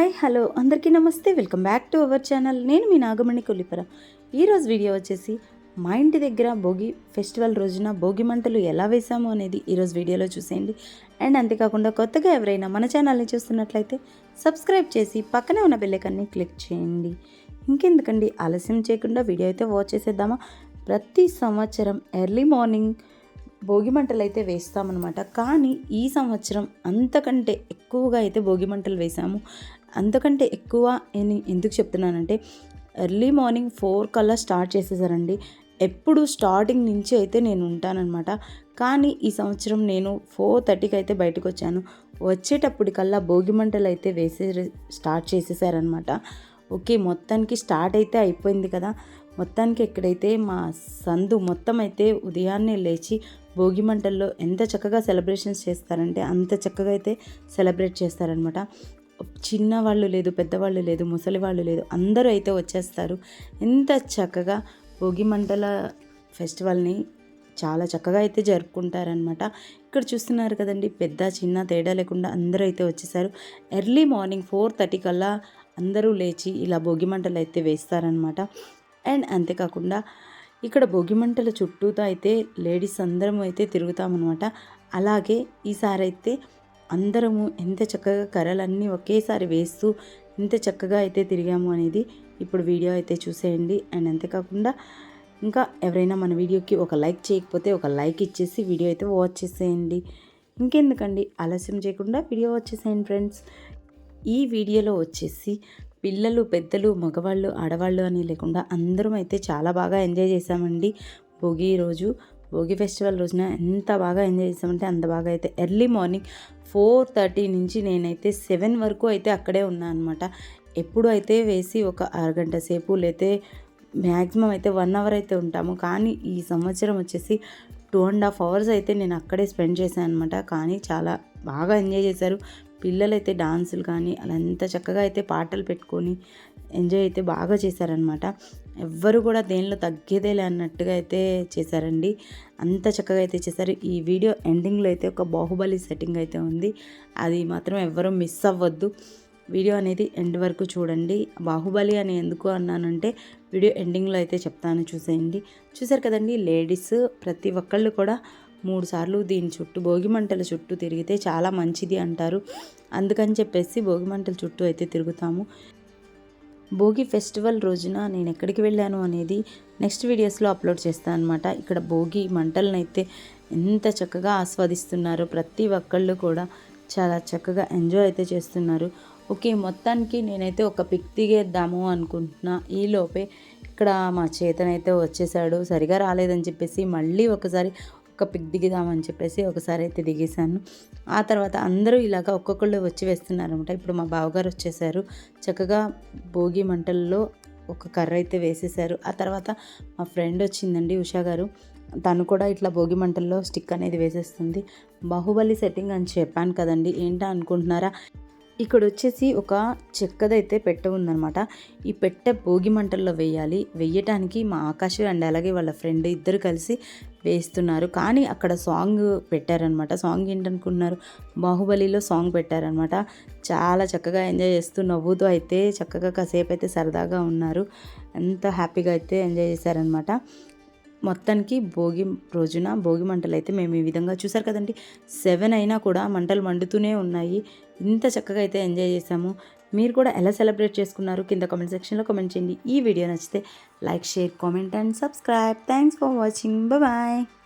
Hi hello. అందరికీ నమస్తే. Welcome back to our channel. నేను మీ నాగమణి కొల్లిపర. ఈరోజు వీడియో వచ్చేసి మా ఇంటి దగ్గర భోగి ఫెస్టివల్ రోజున భోగి మంటలు ఎలా వేసాము అనేది ఈరోజు వీడియోలో చూసేయండి. అండ్ అంతేకాకుండా కొత్తగా ఎవరైనా మన ఛానల్ని చూస్తున్నట్లయితే సబ్స్క్రైబ్ చేసి పక్కనే ఉన్న బెల్లైకాన్ని క్లిక్ చేయండి. ఇంకెందుకండి? ఆలస్యం చేయకుండా వీడియో అయితే వాచ్ చేసేద్దామా? ప్రతి సంవత్సరం ఎర్లీ మార్నింగ్ భోగి మంటలు అయితే వేస్తామన్నమాట. కానీ ఈ సంవత్సరం అంతకంటే ఎక్కువగా అయితే భోగి మంటలు వేసాము. అంతకంటే ఎక్కువ అని ఎందుకు చెప్తున్నానంటే ఎర్లీ మార్నింగ్ ఫోర్ కల్లా స్టార్ట్ చేసేసారండి. ఎప్పుడు స్టార్టింగ్ నుంచి అయితే నేను ఉంటానన్నమాట. కానీ ఈ సంవత్సరం నేను ఫోర్ థర్టీకి అయితే బయటకు వచ్చాను వచ్చేటప్పటికల్లా భోగి మంటలు అయితే వేసే స్టార్ట్ చేసేసారనమాట ఓకే మొత్తానికి స్టార్ట్ అయితే అయిపోయింది కదా. మొత్తానికి ఎక్కడైతే మా సందు మొత్తం అయితే ఉదయాన్నే లేచి భోగి మంటల్లో ఎంత చక్కగా సెలబ్రేషన్స్ చేస్తారంటే అంత చక్కగా అయితే సెలబ్రేట్ చేస్తారనమాట చిన్న వాళ్ళు లేదు పెద్దవాళ్ళు లేదు ముసలి వాళ్ళు లేదు అందరూ అయితే వచ్చేస్తారు. ఎంత చక్కగా భోగి మంటల ఫెస్టివల్ని చాలా చక్కగా అయితే జరుపుకుంటారనమాట ఇక్కడ చూస్తున్నారు కదండి పెద్ద చిన్న తేడా లేకుండా అందరూ అయితే వచ్చేసారు. ఎర్లీ మార్నింగ్ ఫోర్ థర్టీ కల్లా అందరూ లేచి ఇలా భోగి మంటలు అయితే వేస్తారనమాట అండ్ అంతేకాకుండా ఇక్కడ భోగి మంటల చుట్టూతో అయితే లేడీస్ అందరం అయితే తిరుగుతామన్నమాట. అలాగే ఈసారి అయితే అందరము ఎంత చక్కగా కర్రలన్నీ ఒకేసారి వేస్తూ ఎంత చక్కగా అయితే తిరిగాము అనేది ఇప్పుడు వీడియో అయితే చూసేయండి. అండ్ అంతేకాకుండా ఇంకా ఎవరైనా మన వీడియోకి ఒక లైక్ చేయకపోతే ఒక లైక్ ఇచ్చేసి వీడియో అయితే వాచ్ చేసేయండి. ఇంకెందుకండి? ఆలస్యం చేయకుండా వీడియో వచ్చేసేయండి ఫ్రెండ్స్. ఈ వీడియోలో వచ్చేసి పిల్లలు పెద్దలు మగవాళ్ళు ఆడవాళ్ళు అని లేకుండా అందరం అయితే చాలా బాగా ఎంజాయ్ చేసామండి భోగి రోజు భోగి ఫెస్టివల్ రోజున ఎంత బాగా ఎంజాయ్ చేసామంటే అంత బాగా అయితే. ఎర్లీ మార్నింగ్ ఫోర్ థర్టీ నుంచి నేనైతే సెవెన్ వరకు అయితే అక్కడే ఉన్నాను అనమాట ఎప్పుడు అయితే వేసి ఒక అరగంట సేపు లేతే మ్యాక్సిమం అయితే వన్ అవర్ అయితే ఉంటాము. కానీ ఈ సంవత్సరం వచ్చేసి టూ అండ్ హాఫ్ అవర్స్ అయితే నేను అక్కడే స్పెండ్ చేశాను అనమాట కానీ చాలా బాగా ఎంజాయ్ చేశారు. పిల్లలైతే డాన్సులు కానీ అలా ఎంత చక్కగా అయితే పాటలు పెట్టుకొని ఎంజాయ్ అయితే బాగా చేశారనమాట. ఎవ్వరు కూడా దేనిలో తగ్గేదేలే అన్నట్టుగా అయితే చేశారండి. అంత చక్కగా అయితే చేశారు. ఈ వీడియో ఎండింగ్లో అయితే ఒక బాహుబలి సెట్టింగ్ అయితే ఉంది. అది మాత్రం ఎవ్వరూ మిస్ అవ్వద్దు. వీడియో అనేది ఎండ్ వరకు చూడండి. బాహుబలి అని ఎందుకు అన్నానంటే వీడియో ఎండింగ్లో అయితే చెప్తాను చూసేయండి. చూసారు కదండి లేడీస్ ప్రతి ఒక్కళ్ళు కూడా మూడు సార్లు దీని చుట్టూ భోగిమంటల చుట్టూ తిరిగితే చాలా మంచిది అంటారు. అందుకని చెప్పేసి భోగిమంటల చుట్టూ అయితే తిరుగుతాము. భోగి ఫెస్టివల్ రోజున నేను ఎక్కడికి వెళ్ళాను అనేది నెక్స్ట్ వీడియోస్లో అప్లోడ్ చేస్తాను అనమాట ఇక్కడ భోగి మంటలనైతే ఎంత చక్కగా ఆస్వాదిస్తున్నారో ప్రతి ఒక్కళ్ళు కూడా చాలా చక్కగా ఎంజాయ్ అయితే చేస్తున్నారు. ఓకే మొత్తానికి నేనైతే ఒక పిక్ దిగేద్దాము అనుకుంటున్నా. ఈలోపే ఇక్కడ మా చేతనైతే వచ్చేసాడు. సరిగా రాలేదని చెప్పేసి మళ్ళీ ఒకసారి ఒక్క పిక్ దిగుదామని చెప్పేసి ఒకసారి అయితే దిగేశాను. ఆ తర్వాత అందరూ ఇలాగ ఒక్కొక్కళ్ళు వచ్చి వేస్తున్నారనమాట ఇప్పుడు మా బావగారు వచ్చేసారు. చక్కగా భోగి మంటల్లో ఒక కర్ర అయితే వేసేసారు ఆ తర్వాత మా ఫ్రెండ్ వచ్చిందండి ఉషా గారు. తను కూడా ఇట్లా భోగి మంటల్లో స్టిక్ అనేది వేసేస్తుంది. బాహుబలి సెట్టింగ్ అని చెప్పాను కదండి. ఏంటా అనుకుంటున్నారా? ఇక్కడ వచ్చేసి ఒక చెక్కదైతే పెట్టె ఉందనమాట ఈ పెట్టె భోగి మంటల్లో వేయాలి. వేయటానికి మా ఆకాశ్ అండ్ అలాగే వాళ్ళ ఫ్రెండ్ ఇద్దరు కలిసి వేస్తున్నారు. కానీ అక్కడ సాంగ్ పెట్టారనమాట సాంగ్ ఏంటనుకున్నారు? బాహుబలిలో సాంగ్ పెట్టారనమాట చాలా చక్కగా ఎంజాయ్ చేస్తూ నవ్వుతూ అయితే చక్కగా కాసేపు అయితే సరదాగా ఉన్నారు. ఎంత హ్యాపీగా అయితే ఎంజాయ్ చేశారనమాట మొత్తానికి భోగి రోజున భోగి మంటలు అయితే మేము ఈ విధంగా చూసారు కదండి. సెవెన్ అయినా కూడా మంటలు మండుతూనే ఉన్నాయి. ఇంత చక్కగా అయితే ఎంజాయ్ చేసాము మీరు కూడా ఎలా సెలబ్రేట్ చేసుకున్నారు? కింద కామెంట్ సెక్షన్లో కామెంట్ చేయండి. ఈ వీడియో నచ్చితే like share comment and subscribe. Thanks for watching. Bye.